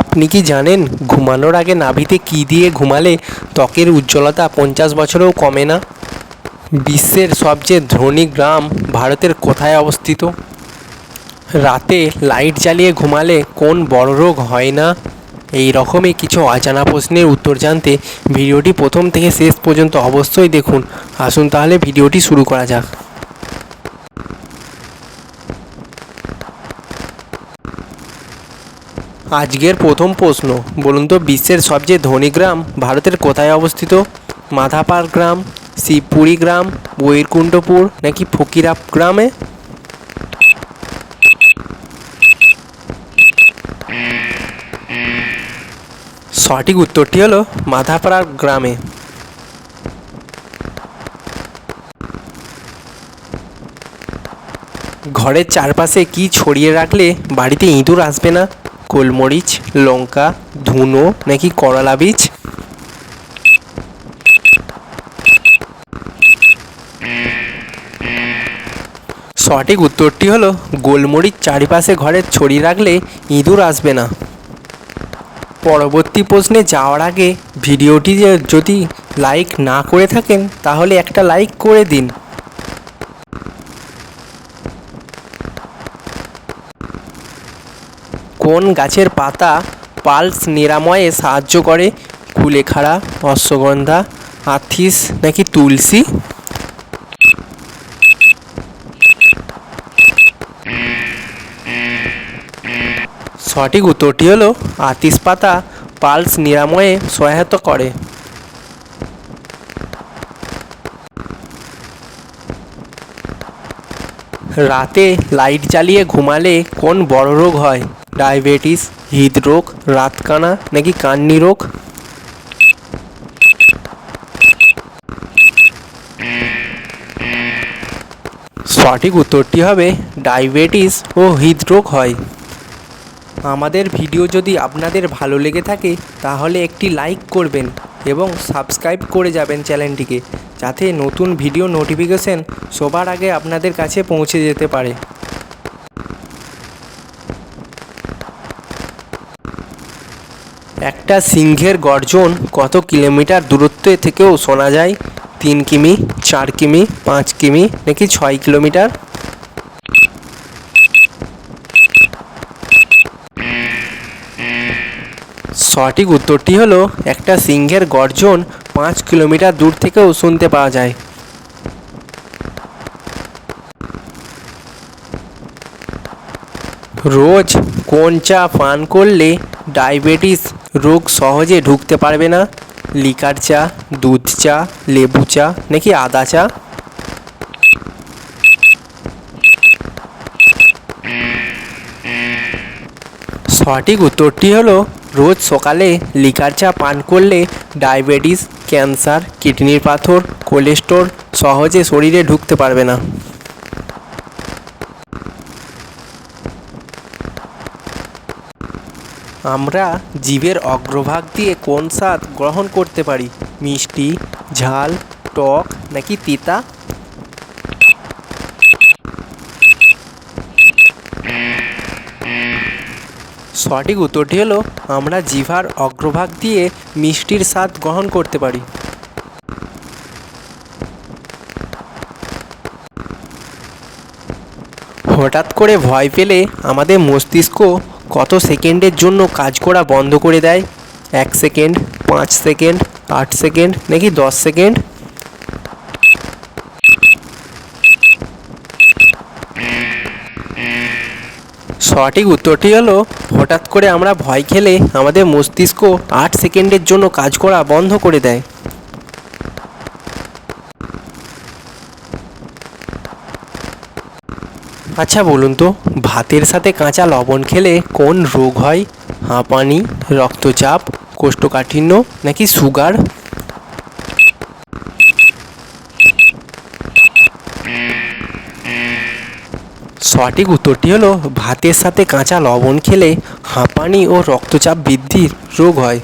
আপনি কি জানেন ঘুমানোর আগে নাভিতে কী দিয়ে ঘুমালে ত্বকের উজ্জ্বলতা পঞ্চাশ বছরেও কমে না? বিশ্বের সবচেয়ে ধনী গ্রাম ভারতের কোথায় অবস্থিত? রাতে লাইট জ্বালিয়ে ঘুমালে কোন বড় রোগ হয় না? এই রকমই কিছু অজানা প্রশ্নের উত্তর জানতে ভিডিওটি প্রথম থেকে শেষ পর্যন্ত অবশ্যই দেখুন। আসুন তাহলে ভিডিওটি শুরু করা যাক। আজকের প্রথম প্রশ্ন, বলুন তো বিশ্বের সবচেয়ে ধনী গ্রাম ভারতের কোথায় অবস্থিত? মাধাপার গ্রাম, শিবপুরী গ্রাম বৈরকুণ্ঠপুর নাকি ফকিরাপ গ্রামে? সঠিক উত্তরটি হলো মাধাপাড়া গ্রামে। ঘরের চারপাশে কি ছড়িয়ে রাখলে বাড়িতে ইঁদুর আসবে না? গোলমরিচ, লঙ্কা, ধুনো, নাকি করলা বীজ? সঠিক উত্তরটি হলো, গোলমরিচ চারিপাশে ঘরে ছড়িয়ে রাখলে ইঁদুর আসবে না। পরবর্তী প্রশ্নে যাওয়ার আগে ভিডিওটি যদি লাইক না করে থাকেন, তাহলে একটা লাইক করে দিন। কোন গাছের পাতা পালস নিরাময়ে সাহায্য করে? কুলেখাড়া, অশ্বগন্ধা, আথিস নাকি তুলসী? সঠিক উত্তরটি হলো আতিস পাতা পালস নিরাময়ে সহায়তা করে। রাতে লাইট জ্বালিয়ে ঘুমালে কোন বড় রোগ হয়? ডায়াবেটিস, হৃদরোগ, রাতকানা নাকি কান্নি রোগ? সঠিক উত্তরটি হবে ডায়াবেটিস ও হৃদরোগ হয়। আমাদের ভিডিও যদি আপনাদের ভালো লেগে থাকে, তাহলে একটি লাইক করবেন এবং সাবস্ক্রাইব করে যাবেন চ্যানেলটিকে, যাতে নতুন ভিডিও নোটিফিকেশন সবার আগে আপনাদের কাছে পৌঁছে যেতে পারে। একটা সিংহের গর্জন কত কিলোমিটার দূরত্বে থেকেও শোনা যায়? তিন কিমি, চার কিমি, পাঁচ কিমি নাকি ছয় কিলোমিটার? সঠিক উত্তরটি হলো, একটা সিংহের গর্জন পাঁচ কিলোমিটার দূর থেকেও শুনতে পাওয়া যায়। রোজ কোন চা পান করলে ডায়াবেটিস রোগ সহজে ঢুকতে পারবে না। লিকার চা, দুধ চা, লেবু চা, নাকি আদা চা? সঠিক উত্তরটি হলো, রোজ সকালে লিকার চা পান করলে ডায়াবেটিস, ক্যান্সার, কিডনির পাথর, কোলেস্ট্রল সহজে শরীরে ঢুকতে পারবে না। আমরা জীবের অগ্রভাগ দিয়ে কোন স্বাদ গ্রহণ করতে পারি? মিষ্টি, ঝাল, টক নাকি তিতা? সঠিক উত্তরটি হলো, আমরা জিভার অগ্রভাগ দিয়ে মিষ্টির স্বাদ গ্রহণ করতে পারি। হঠাৎ করে ভয় পেলে আমাদের মস্তিষ্ক কত সেকেন্ডের জন্য কাজ করা বন্ধ করে দেয়? এক সেকেন্ড, পাঁচ সেকেন্ড, আট সেকেন্ড, নাকি দশ সেকেন্ড? সঠিক উত্তরটি হলো, হঠাৎ করে আমরা ভয় খেলে আমাদের মস্তিষ্ক আট সেকেন্ডের জন্য কাজ করা বন্ধ করে দেয়। আচ্ছা বলুন তো, ভাতের সাথে কাঁচা লবণ খেলে কোন রোগ হয়? হাঁপানি, রক্তচাপ, কোষ্ঠকাঠিন্য নাকি সুগার? সঠিক উত্তরটি হলো, ভাতের সাথে কাঁচা লবণ খেলে হাঁপানি ও রক্তচাপ বৃদ্ধির রোগ হয়।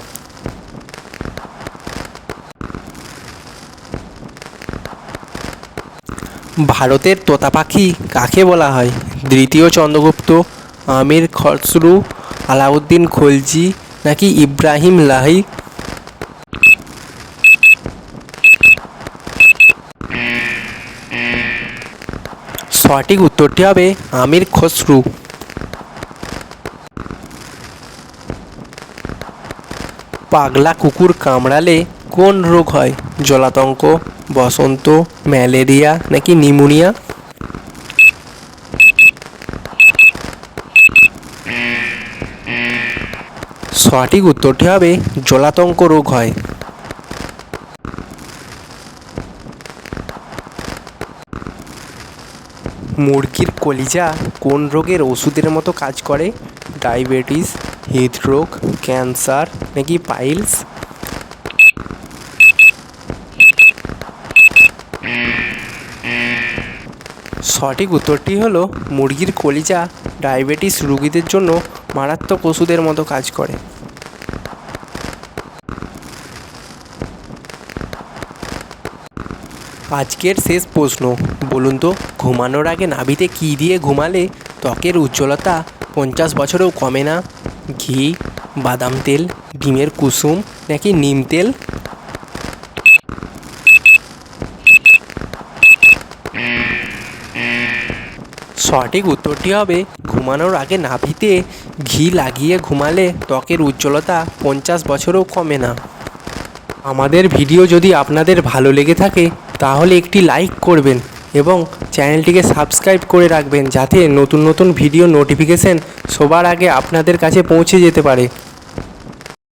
ভারতের তোতা পাখি কাকে বলা হয়? দ্বিতীয় চন্দ্রগুপ্ত, আমির খসরু, আলাউদ্দিন খলজি নাকি ইব্রাহিম লাহি সঠিক উত্তরটি হবে আমির খসরু। পাগলা কুকুর কামড়ালে কোন রোগ হয়? জলাতঙ্ক, বসন্ত, ম্যালেরিয়া নাকি নিউমোনিয়া? সঠিক উত্তরটি হবে জলাতঙ্ক রোগ হয়। মুরগির কলিজা কোন রোগের ওষুধের মতো কাজ করে? ডায়াবেটিস, হৃদরোগ, ক্যান্সার নাকি পাইলস? সঠিক উত্তরটি হলো মুরগির কলিজা ডায়াবেটিস রোগীদের জন্য মারাত্মক ওষুধের মতো কাজ করে। আজকের শেষ প্রশ্ন, বলুন তো, ঘুমানোর আগে নাভিতে কী দিয়ে ঘুমালে ত্বকের উজ্জ্বলতা পঞ্চাশ বছরেও কমে না? ঘি, বাদাম তেল, ডিমের কুসুম নাকি নিম তেল? সঠিক উত্তরটি হবে, ঘুমানোর আগে নাভিতে ঘি লাগিয়ে ঘুমালে ত্বকের উজ্জ্বলতা পঞ্চাশ বছরেও কমে না। আমাদের ভিডিও যদি আপনাদের ভালো লেগে থাকে, তাহলে একটি লাইক করবেন এবং চ্যানেলটিকে সাবস্ক্রাইব করে রাখবেন, যাতে নতুন নতুন ভিডিও নোটিফিকেশন সবার আগে আপনাদের কাছে পৌঁছে যেতে পারে।